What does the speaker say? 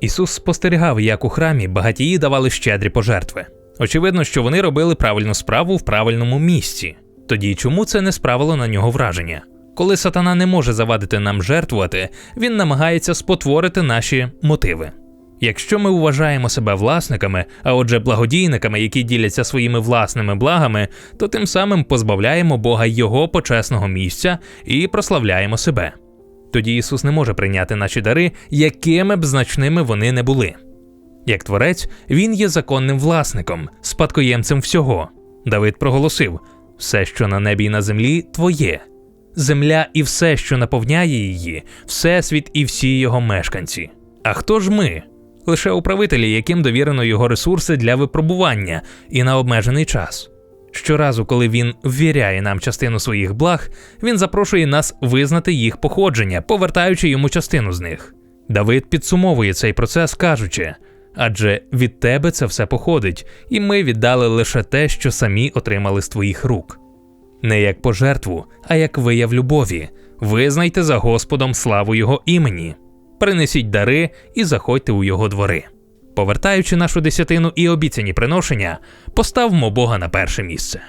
Ісус спостерігав, як у храмі багатії давали щедрі пожертви. Очевидно, що вони робили правильну справу в правильному місці. Тоді чому це не справило на нього враження? Коли сатана не може завадити нам жертвувати, він намагається спотворити наші мотиви. Якщо ми вважаємо себе власниками, а отже благодійниками, які діляться своїми власними благами, то тим самим позбавляємо Бога його почесного місця і прославляємо себе. Тоді Ісус не може прийняти наші дари, якими б значними вони не були. Як творець, він є законним власником, спадкоємцем всього. Давид проголосив: все, що на небі і на землі, твоє. Земля і все, що наповняє її, всесвіт і всі його мешканці. А хто ж ми? Лише управителі, яким довірено його ресурси для випробування і на обмежений час. Щоразу, коли він ввіряє нам частину своїх благ, він запрошує нас визнати їх походження, повертаючи йому частину з них. Давид підсумовує цей процес, кажучи: адже від тебе це все походить, і ми віддали лише те, що самі отримали з твоїх рук. Не як пожертву, а як вияв любові. Визнайте за Господом славу Його імені, принесіть дари і заходьте у його двори. Повертаючи нашу десятину і обіцяні приношення, поставмо Бога на перше місце.